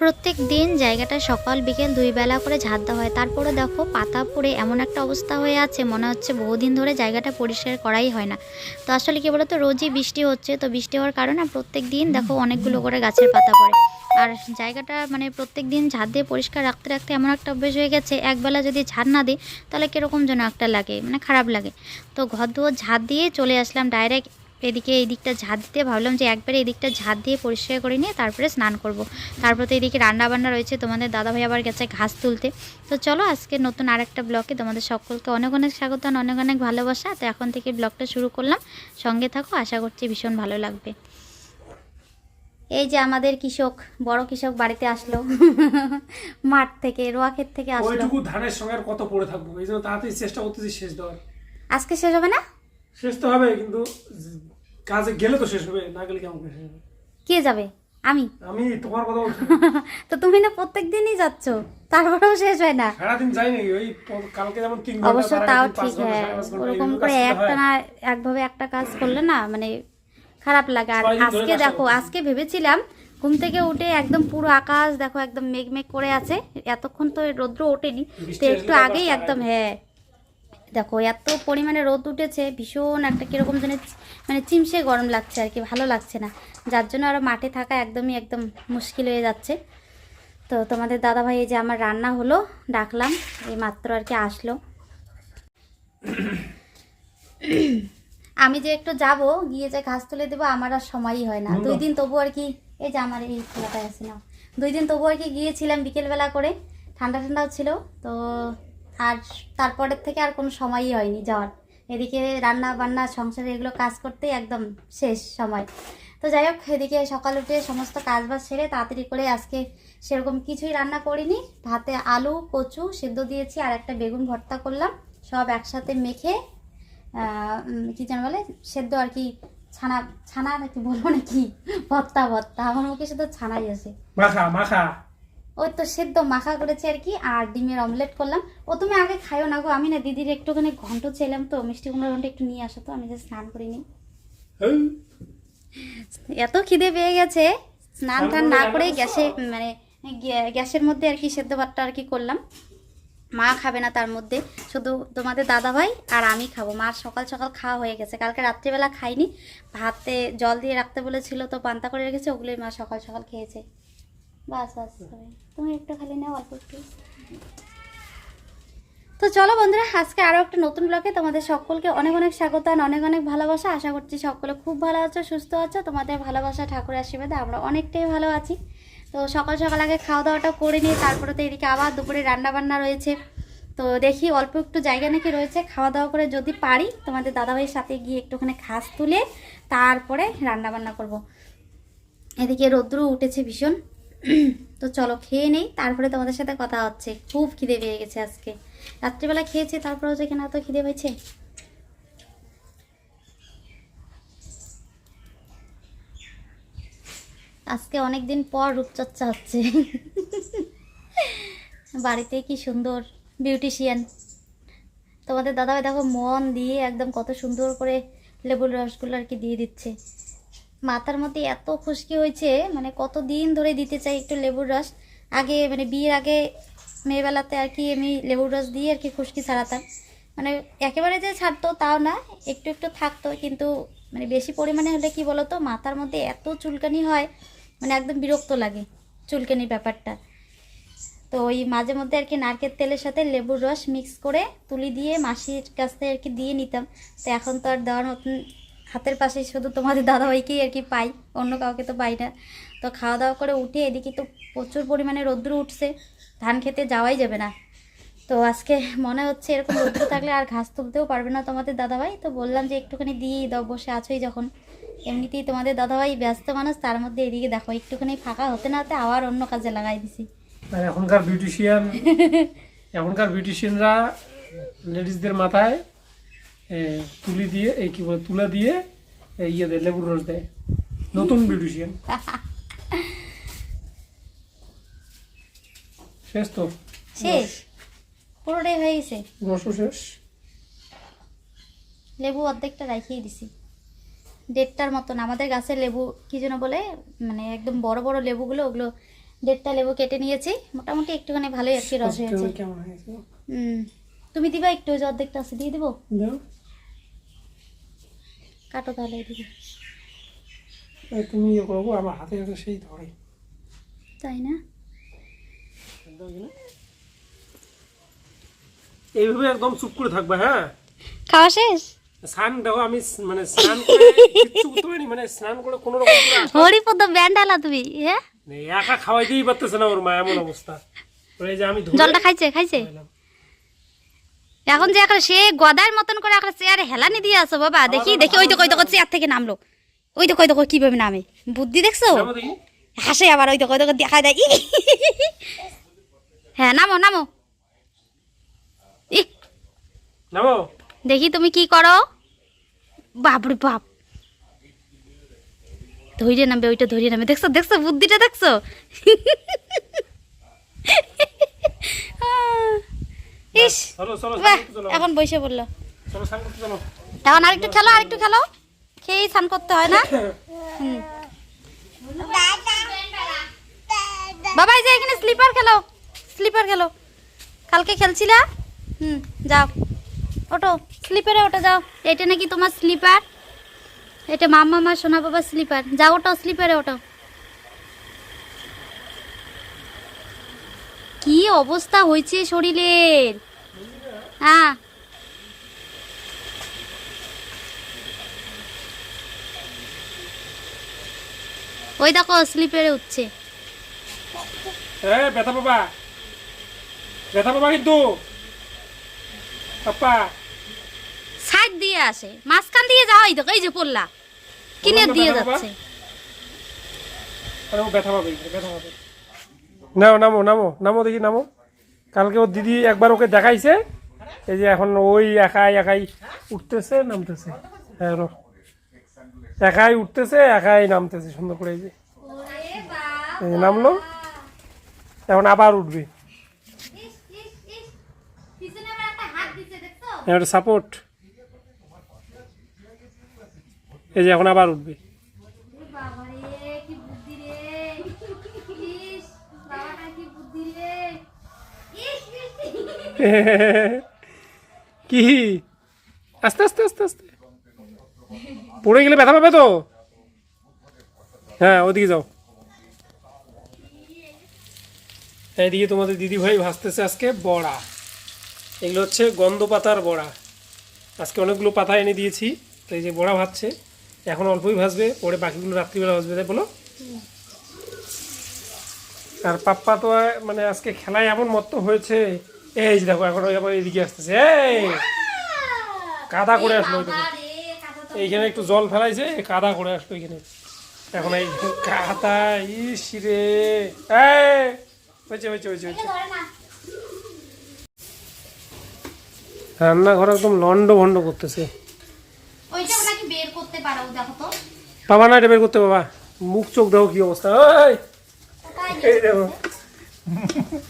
প্রত্যেক দিন জায়গাটা সকাল, বিকেল দুই বেলা করে ঝাড় দেওয়া হয়। তারপরে দেখো পাতা পড়ে এমন একটা অবস্থা হয়ে আছে, মনে হচ্ছে বহুদিন ধরে জায়গাটা পরিষ্কার করাই হয় না। তো আসলে কি বলতো, রোজই বৃষ্টি হচ্ছে, তো বৃষ্টি হওয়ার কারণে প্রত্যেক দিন দেখো অনেকগুলো করে গাছের পাতা পড়ে। আর জায়গাটা মানে প্রত্যেক দিন ঝাড় দিয়ে পরিষ্কার রাখতে রাখতে এমন একটা অভ্যেস হয়ে গেছে একবেলা যদি ঝাড় না দিই, তাহলে কীরকম যেন একটা লাগে মানে খারাপ লাগে। তো ঘর দুয়ার ঝাড় দিয়ে চলে আসলাম ডাইরেক্ট এদিকে এই দিকটা ঝাড় দিতে ভাবলাম যে একবারে এই দিকটা ঝাড় দিয়ে পরিষ্কার করে নিয়ে তারপরে স্নান করব। তারপর তো এদিকে রান্না বান্না রয়েছে তোমাদের দাদাভাই আবার গেছে ঘাস তুলতে। তো চলো আজকে নতুন আরেকটা ব্লগে তোমাদের সকলকে অনেক অনেক স্বাগত আর অনেক অনেক ভালোবাসা। তো এখন থেকে ব্লগটা শুরু করলাম। সঙ্গে থাকো আশা করছি ভীষণ ভালো লাগবে। এই যে আমাদের কৃষক বড় কৃষক বাড়িতে আসলো। মাঠ থেকে রোয়া ক্ষেত থেকে আসলো। ওইটুকু ধানের সঙ্গে আর কত পড়ে থাকব? এই জন্য তাড়াতাড়ি চেষ্টা করতেছি শেষ দেওয়ার। আজকে শেষ হবে না? শেষ তো হবে কিন্তু কাজে গেলে তো শেষ হবে না গেলে কেমন শেষ হবে? কে যাবে? আমি? আমি তোমার কথা বলছি। তো তুমি না প্রত্যেক দিনই যাচ্ছ তারপরেও শেষ হয় না। সারাদিন যাই নাকি ওই কালকে যেমন তিন ঘণ্টা অবশ্য তাও ঠিক হ্যাঁ ওরকম করে একটা না একভাবে একটা কাজ করলে না মানে খারাপ লাগে। আর আজকে দেখো আজকে ভেবেছিলাম ঘুম থেকে উঠে একদম পুরো আকাশ দেখো একদম মেঘ মেঘ করে আছে এতক্ষণ তো রৌদ্র ওঠেনি তো একটু আগেই একদম হ্যাঁ দেখো এত পরিমাণে রোদ উঠেছে ভীষণ একটা কীরকম যেন মানে চিমসে গরম লাগছে আর কি ভালো লাগছে না। যার জন্য আরও মাঠে থাকা একদমই একদম মুশকিল হয়ে যাচ্ছে। তো তোমাদের দাদাভাই এই যে আমার রান্না হলো ডাকলাম এই মাত্র আর কি আসলো। আমি যে একটু যাব গিয়ে যে ঘাস তুলে দেবো আমার আর সময়ই হয় না। দুই দিন তবু আর কি এই যে আমার এই খোলাটাই আছে না দুই দিন তবু আর কি গিয়েছিলাম বিকেলবেলা করে ঠান্ডা ঠান্ডাও ছিল তো আর তারপরের থেকে আর কোনো সময়ই হয়নি যাওয়ার এদিকে রান্না বান্না, সংসারে এগুলো কাজ করতে একদম শেষ সময়। তো যাই হোক, এদিকে সকাল উঠে সমস্ত কাজ বাজ সেরে তাড়াতাড়ি করে আজকে সেরকম কিছুই রান্না করিনি। ভাতে আলু, কচু সেদ্ধ দিয়েছি আর একটা বেগুন ভর্তা করলাম। সব একসাথে মেখে কি যেন বলে, সেদ্ধ আর কি ছানা ছানা নাকি বলব নাকি? ভর্তা ভর্তা। আমার মুখে শুধু ছানাই আছে মাখা মাখা। ওই তো সেদ্ধ মাখা করেছি আর কি আর ডিমের অমলেট করলাম। ও তুমি আগে খাইও না গো আমি না দিদির একটুখানি ঘন্ট ছিলাম তো মিষ্টি কুমড়ো ঘন্ট একটু নিয়ে আসো তো আমি যে স্নান করিনি। এত খিদে পেয়ে গেছে স্নান টান না করে গ্যাসে মানে গ্যা- গ্যাসের মধ্যে আর কি সেদ্ধ ভাতটা আর কি করলাম। মা খাবে না তার মধ্যে শুধু তোমাদের দাদা ভাই আর আমি খাব। মার সকাল সকাল খাওয়া হয়ে গেছে কালকে রাত্রিবেলা খাইনি। ভাতে জল দিয়ে রাখতে বলেছিল তো পান্তা করে রেখেছে ওগুলোই মা সকাল সকাল খেয়েছে। বাস বাস তুমি একটু খালি নাও অল্প একটু। তো চলো বন্ধুরা আজকে আরও একটা নতুন ব্লগে তোমাদের সকলকে অনেক অনেক স্বাগত আর অনেক অনেক ভালোবাসা। আশা করছি সকলে খুব ভালো আছো সুস্থ আছো। তোমাদের ভালোবাসা ঠাকুর আশীর্বাদে আমরা অনেকটাই ভালো আছি। তো সকাল সকাল আগে খাওয়া দাওয়াটা করে নিই তারপরে তো এদিকে আবার দুপুরে রান্না বান্না রয়েছে। তো দেখি অল্প একটু জায়গা নাকি রয়েছে খাওয়া দাওয়া করে যদি পারি তোমাদের দাদাভাইয়ের সাথে গিয়ে একটুখানি ঘাস তুলে তারপরে রান্না বান্না করব। এদিকে রৌদ্র উঠেছে ভীষণ। তো চলো খেয়ে নেই, তারপরে তোমাদের সাথে কথা হচ্ছে। খুব খিদে পেয়ে গেছে আজকে। রাত্রিবেলা খেয়েছি তারপরেও যেখানে এত খিদে পেয়েছে? আজকে অনেক দিন পর রূপচর্চা হচ্ছে। বাড়িতে কি সুন্দর বিউটিশিয়ান। তোমাদের দাদাভাই দেখো মন দিয়ে একদম কত সুন্দর করে লেবুর রসগুলো আর কি দিয়ে দিচ্ছে। মাথার মধ্যে এত খুশকি হয়েছে মানে কত দিন ধরে দিতে চাই একটু লেবুর রস। আগে মানে বিয়ের আগে মেয়েবেলাতে আর কি আমি লেবুর রস দিয়ে আর কি খুশকি ছাড়াতাম। মানে একেবারে যে ছাড়তো তাও না, একটু একটু থাকতো, কিন্তু মানে বেশি পরিমাণে হলে কি বলতো, মাথার মধ্যে এত চুলকানি হয় মানে একদম বিরক্ত লাগে চুলকানির ব্যাপারটা। তো ওই মাঝে মধ্যে আর কি নারকেল তেলের সাথে লেবুর রস মিক্স করে তুলি দিয়ে মাসির কাছ থেকে আর কি দিয়ে নিতাম। তো এখন তো আর দেওয়ার মতন হাতের পাশে শুধু তোমাদের দাদাভাইকেই আর কি পাই অন্য কাউকে তো পাই না। তো খাওয়া দাওয়া করে উঠে এদিকে তো প্রচুর পরিমাণে রৌদ্র উঠছে ধান খেতে যাওয়াই যাবে না। তো আজকে মনে হচ্ছে এরকম রৌদ্র থাকলে আর ঘাস তুলতেও পারবে না তোমাদের দাদাভাই। তো বললাম যে একটুখানি দিয়েই দাও বসে আছোই যখন। এমনিতেই তোমাদের দাদাভাই ব্যস্ত মানুষ তার মধ্যে এদিকে দেখো একটুখানি ফাঁকা হতে না হতে আবার অন্য কাজে লাগাই দিছি। এখনকার বিউটিশিয়ান এখনকার বিউটিশিয়ানরা লেডিসদের মাথায় তুলি দিয়ে এই কি বলে তুলা দিয়ে ইয়ে দেয় লেবুর রস দেয়। নতুন বিউটিশিয়ান। শেষ তো? শেষ। পুরোটাই হয়ে গেছে। রসও শেষ। লেবু অর্ধেকটা রাখিয়ে দিছি। দেড়টার মতন। আমাদের গাছের লেবু কি যেন বলে মানে একদম বড় বড় লেবুগুলো ওগুলো দেড়টা লেবু কেটে নিয়েছি। মোটামুটি একটুখানি ভালোই আর কি রস হয়েছে। তুমি দিবা একটু অর্ধেকটা আছে দিয়ে দেবো? কাটো তাহলে এদিকে। এই তুমি ইয়ে করব আমার হাতে হাতে সেই ধরে। তাই না? এইভাবে একদম চুপ করে থাকবে হ্যাঁ? খাওয়া শেষ? স্নান দেখো আমি মানে স্নান করে কিচ্ছু করতে পারিনি মানে স্নান করে কোনো রকম করে আসা- হরিপদ ব্যান্ড আলা তুমি হ্যাঁ? একা খাওয়াইতেই পারতেছে না ওর মা এমন অবস্থা। ওই যে আমি জলটা খাইছে খাইছে? খাইলাম। এখন যে একটা সে গদার মতন করে একটা চেয়ারে হেলানি দিয়ে আসো বাবা দেখি দেখি ওই দেখো ওই দেখো চেয়ার থেকে নামলো। ওই দেখো ওই দেখো কীভাবে নামে। বুদ্ধি দেখছ? হাসে আবার ওই দেখো ওই দেখো দেখায় দেয়। হ্যাঁ নামো নামো। নামো। দেখি তুমি কি করো? বাপরে বাপ। ধৈর্য নামবে ওইটা ধৈর্য নামবে। দেখছ দেখছ বুদ্ধিটা দেখছ? ইস এখন বসে পড়ল। এখন আরেকটু খেলো আরেকটু খেলো। খেয়েই স্নান করতে হয় না। বাবা এই যে এখানে স্লিপার খেলো। স্লিপার খেলো। কালকে খেলছিলা? হুম যাও। ওটো স্লিপারে ওটা যাও। এটা নাকি তোমার স্লিপার? এটা মাম্মা মা সোনা বাবা স্লিপার। যাও ওটো স্লিপারে ওটো কি অবস্থা হয়েছে শরীরের? হ্যাঁ। ওই দেখো স্লিপারে উঠছে। এ ব্যথা বাবা ব্যথা বাবা কিন্তু। পাপ্পা সাইড দিয়ে আসে। মাঝখান দিয়ে যাও এই দেখো এই যে পড়লা। কিনে দিয়ে ব্যথা বাবা? যাচ্ছে। আরে ও ব্যথা পাবে ব্যথা পাবে। নামো নামো নামো নামো দেখি নামো। কালকে ওর দিদি একবার ওকে দেখাইছে। এই যে এখন ওই একাই একাই উঠতেছে নামতেছে। হ্যাঁ। একাই উঠতেছে একাই নামতেছে সুন্দর করে এই যে। নামলো। এখন আবার উঠবে। একটা সাপোর্ট এই যে এখন আবার উঠবে। কি? আস্তে আস্তে আস্তে আস্তে। পড়ে গেলে ব্যথা পাবে তো? হ্যাঁ ওদিকে যাও। এদিকে তোমাদের দিদি ভাই ভাসতেছে আজকে বড়া। এগুলো হচ্ছে গন্ধ পাতার বড়া। আজকে অনেকগুলো পাতা এনে দিয়েছি, তো এই যে বড়া ভাজছে। এখন অল্পই ভাজবে, পরে বাকিগুলো রাত্রিবেলা ভাজবে, তাই বলো? আর পাপ্পা তো মানে আজকে খেলায় এমন মত্ত হয়েছে এই যে দেখো এখন আবার এদিকে আসতেছে এই! কাদা করে আসলো এইখানে একটু জল ফেলাইছে কাদা করে আসলো এখানে এখন এই কাদা ইস রে! এই! হয়েছে হয়েছে হয়েছে হয়েছে। রান্নাঘর একদম লন্ড ভন্ড করতেছে বাবা না এটা বের করতে বাবা। মুখ চোখ দেখো কি অবস্থা এই! দেখো।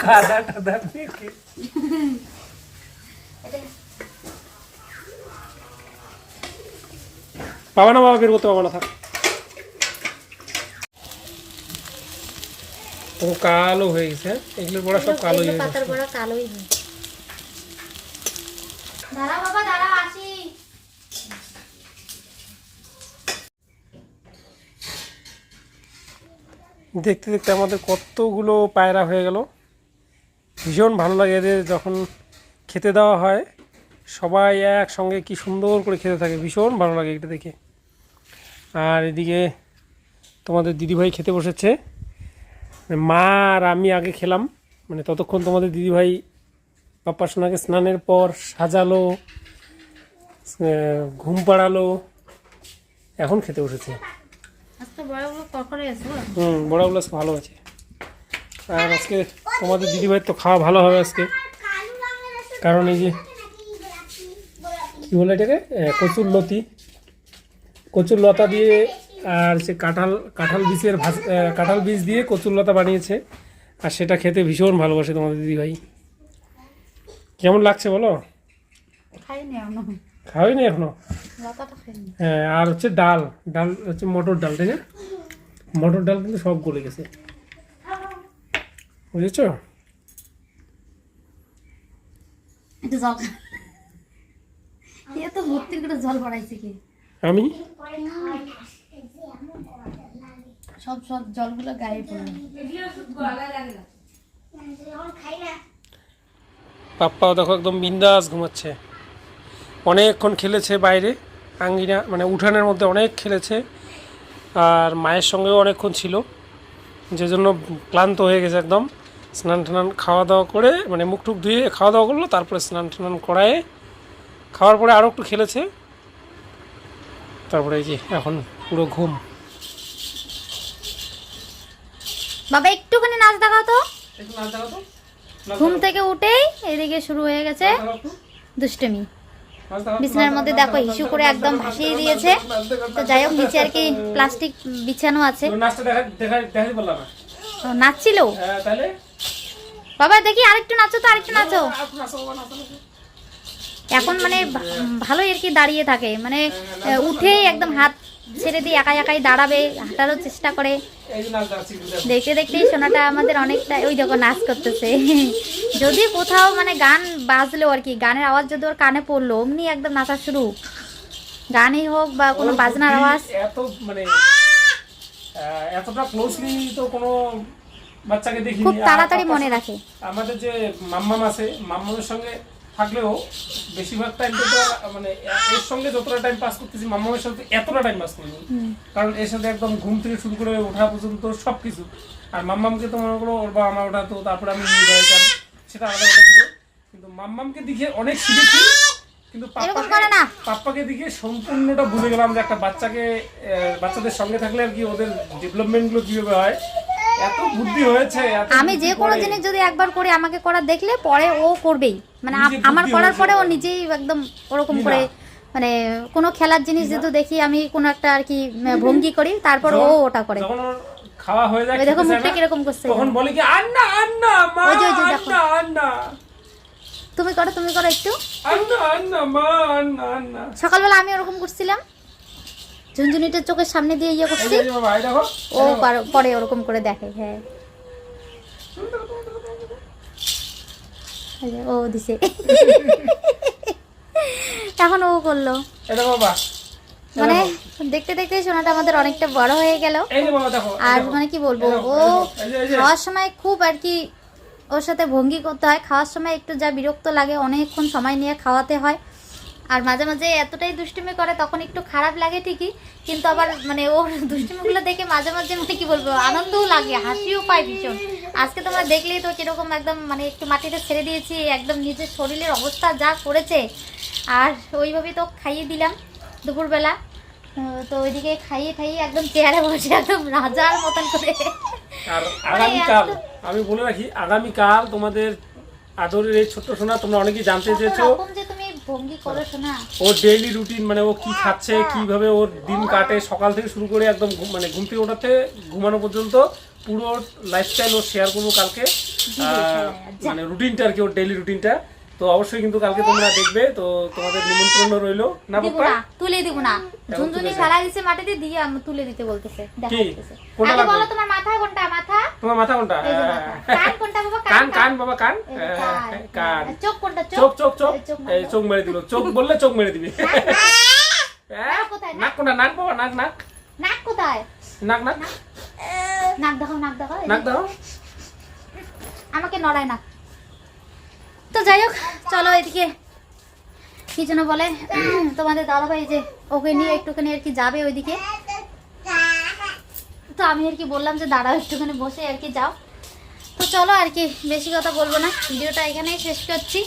কাদা টাদা মেখে। বাবা না বাবা বের করতে বাবা না থাক ও কালো হয়ে গেছে? এগুলোর বড়া সব কালো হয়ে গেছে পাতার বড়া কালোই হয় দাঁড়াও বাবা দাঁড়াও আসি দেখতে দেখতে আমাদের কতগুলো পায়রা হয়ে গেল। ভীষণ ভালো লাগে এদের যখন খেতে দেওয়া হয়। সবাই একসঙ্গে কি সুন্দর করে খেতে থাকে, ভীষণ ভালো লাগে এটা দেখে। আর এদিকে তোমাদের দিদিভাই খেতে বসেছে। মা আর আমি আগে খেলাম। মানে ততক্ষণ তোমাদের দিদিভাই পাপ্পা সোনাকে স্নানের পর সাজালো ঘুম পাড়ালো, এখন খেতে বসেছে আজকে বড়গুলো কখনো আছে হুম বড়াগুলো ভালো আছে। আর আজকে তোমাদের দিদিভাইয়ের তো খাওয়া ভালো হবে আজকে। কারণ এই যে কী বলে এটাকে? কচুর লতি। কচুর লতা দিয়ে আর সে কাঁঠাল কাঁঠাল বীজের ভাজ কাঁঠাল বীজ দিয়ে কচুর লতা বানিয়েছে। আর সেটা খেতে ভীষণ ভালোবাসে তোমাদের দিদিভাই। কেমন লাগছে বলো? খাইনি এখনও। খাওয়াইনি এখনও? হ্যাঁ আর হচ্ছে ডাল। ডাল হচ্ছে মটর ডাল তাই না? মটর ডাল কিন্তু সব গলে গেছে। বুঝেছ? আমি? সব সব জলগুলো গায়ে পড়ল পাপ্পাও দেখো একদম বিন্দাস ঘুমাচ্ছে। অনেকক্ষণ খেলেছে বাইরে। আঙ্গিনা মানে উঠানের মধ্যে অনেক খেলেছে। আর মায়ের সঙ্গেও অনেকক্ষণ ছিল। যে জন্য ক্লান্ত হয়ে গেছে একদম। স্নান টান খাওয়া দাওয়া করে মানে মুখ টুক ধুয়ে খাওয়া দাওয়া করল তারপরে স্নান টান করায় খাওয়ার পরে আরও একটু খেলেছে। তারপরে এই যে এখন পুরো ঘুম। বাবা একটুখানি নাচ দেখাও তো। ঘুম থেকে উঠেই এদিকে শুরু হয়ে গেছে দুষ্টমি। বিছানার মধ্যে দেখো হিসু করে একদম ভাসিয়ে দিয়েছে। তো যাই হোক নিচে আর কি প্লাস্টিক বিছানো আছে। নাচছিল? হ্যাঁ, বাবা দেখি আরেকটু নাচো তো আরেকটু নাচো আর নাচো বাবা, নাচো, নাচো। এখন মানে ভালোই আর কি দাঁড়িয়ে থাকে। মানে উঠেই একদম হাত ছেড়ে দিয়ে একাই একাই দাঁড়াবে হাঁটারও চেষ্টা করে। দেখতে দেখতেই সোনাটা আমাদের অনেকটা ওই দেখো নাচ করতেছে। যদি কোথাও মানে গান বাজলো আর কি গানের আওয়াজ যদি ওর কানে পড়ল অমনি একদম নাচা শুরু। গানই হোক বা কোনো বাজনার আওয়াজ। এত মানে এতটা ক্লোজলি তো কোনো বাচ্চাকে দেখি খুব তাড়াতাড়ি মনে রাখে। আমাদের যে মাম্মাম আছে মাম্মামের সঙ্গে থাকলেও বেশিরভাগ টাইম তো মানে এর সঙ্গে যতটা টাইম পাস করতেছি মাম্মামের সাথে এতটা টাইম পাস করিনি। কারণ এর সাথে একদম ঘুম থেকে শুরু করে ওঠা পর্যন্ত সব কিছু আর মাম্মামকে তো মনে করো ওর বা আমার ওঠা তো তারপরে আমি নিয়ে বেড়াইতাম সেটা আলাদা কথা ছিল। কিন্তু মাম্মামকে দেখে অনেক শিখেছি কিন্তু পাপ্পাকে দিকে সম্পূর্ণটা বুঝে গেলাম যে একটা বাচ্চাকে বাচ্চাদের সঙ্গে থাকলে আর কি ওদের ডেভেলপমেন্টগুলো কীভাবে হয়। এত বুদ্ধি হয়েছে আমি যে কোনো জিনিস যদি একবার করে আমাকে করা দেখলে পরে ও করবেই। মানে আমার করার পরে ও নিজেই একদম ওরকম করে মানে কোনো খেলার জিনিস যেহেতু দেখি আমি কোনো একটা আর কি ভঙ্গি করি তারপর ও ওটা করে। খাওয়া হয়ে যায় দেখো মুখটা কীরকম করছে। তখন বলে কি আন্না আন্না মা। আন্না আন্না। তুমি করো তুমি করো একটু। আন্না আন্না মা আন্না আন্না। সকালবেলা আমি ওরকম করছিলাম। ঝুনঝুনিটার চোখের সামনে দিয়ে ইয়ে করছি? ও পার- ওরকম করে দেখে হ্যাঁ। ও দিছে। এখন ও করল। মানে দেখতে দেখতে সোনাটা আমাদের অনেকটা বড় হয়ে গেল। আর মানে কি বলব ও। খাওয়ার সময় খুব আর কি ওর সাথে ভঙ্গি করতে হয়। খাওয়ার সময় একটু যা বিরক্ত লাগে অনেকক্ষণ সময় নিয়ে খাওয়াতে হয়। আর মাঝে মাঝে এতটাই দুষ্টুমি করে তখন একটু খারাপ লাগে ঠিকই কিন্তু আবার মানে ওর দুষ্টুমিগুলো দেখে মাঝে মাঝে মানে কি বলব আনন্দও লাগে হাসিও পায় ভীষণ। আজকে তোমরা দেখলেই তো কীরকম একদম মানে একটু মাটিতে ছেড়ে দিয়েছি একদম নিজের শরীরের অবস্থা যা করেছে। আর ওইভাবেই তো খাইয়ে দিলাম দুপুরবেলা। তো ওইদিকে খাইয়ে খাইয়ে একদম চেয়ারে বসে একদম রাজার মতন করে। আর মানে আগামীকাল আমি বলে রাখি আগামীকাল তোমাদের আদরের এই ছোট্ট সোনা তোমরা অনেকেই জানতে চেয়েছো। ভঙ্গি করো শোনা। ওর ডেইলি রুটিন মানে ও কি খাচ্ছে কীভাবে ওর দিন কাটে সকাল থেকে শুরু করে একদম মানে ঘুম থেকে ওঠাতে ঘুমানো পর্যন্ত পুরো লাইফস্টাইল ও শেয়ার করব কালকে। মানে রুটিনটা আর কি ওর ডেইলি রুটিনটা তো অবশ্যই কিন্তু কালকে তোমরা দেখবে তো তোমাদের নিমন্ত্রণ রইল। না বাপ্পা তুলে দিব না। ঝুনঝুনি ফেলা দিছে মাটিতে দিয়ে আমি তুলে দিতে বলতেছে। দেখা? আগে বলো তোমার মাথা কোনটা? মাথা? তোমার মাথা কোনটা। কান কোনটা বাবা? কান কান বাবা কান? কান। চোখ কোনটা? চোখ? চোখ চোখ এই চোখ মেরে দিল। চোখ বললে চোখ মেরে দিবি। হ্যাঁ, নাক কোনটা? নাক বাবা নাক নাক। নাক কোথায়? নাক নাক। নাক দেখাও নাক যে। নাক দাও আমাকে নড়ায় না। তো যাই হোক চলো এদিকে। কি যেন বলে? তোমাদের দাদাভাই যে ওকে নিয়ে একটুখানি আর কি যাবে ওইদিকে। তো আমি আর কি বললাম যে, দাঁড়াও একটুখানি বসে আর কি যাও। তো চলো আর কি, বেশি কথা বলব না। ভিডিওটা এখানেই শেষ করছি।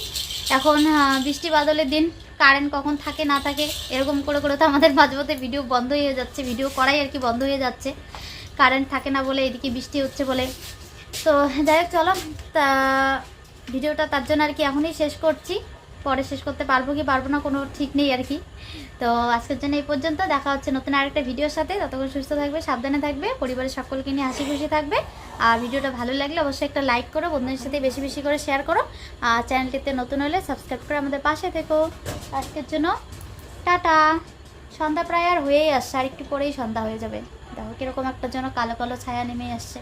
এখন বৃষ্টি বাদলের দিন কারেন্ট কখন থাকে না থাকে, এরকম করে করে তো আমাদের মাঝে মধ্যে ভিডিও বন্ধ হয়ে যাচ্ছে। ভিডিও করাই আর কি বন্ধ হয়ে যাচ্ছে। কারেন্ট থাকে না বলে, এদিকে বৃষ্টি হচ্ছে বলে। তো যাই হোক, চলো। তা, ভিডিওটা তার জন্য আর কি এখনই শেষ করছি। পরে শেষ করতে পারব কি পারব না কোনো ঠিক নেই আর কি। তো আজকের জন্য এই পর্যন্ত। দেখা হচ্ছে নতুন আরেকটা ভিডিওর সাথে। ততক্ষণ সুস্থ থাকবে, সাবধানে থাকবে, পরিবারের সকলকে নিয়ে হাসি খুশি থাকবে। আর ভিডিওটা ভালো লাগলে অবশ্যই একটা লাইক করো, বন্ধুদের সাথে বেশি বেশি করে শেয়ার করো। আর চ্যানেলটিতে নতুন হলে সাবস্ক্রাইব করে আমাদের পাশে থেকো। আজকের জন্য টাটা। সন্ধ্যা প্রায় আর হয়েই আসছে, আর একটু পরেই সন্ধ্যা হয়ে যাবে। দেখো কীরকম একটা যেন কালো কালো ছায়া নেমে আসছে।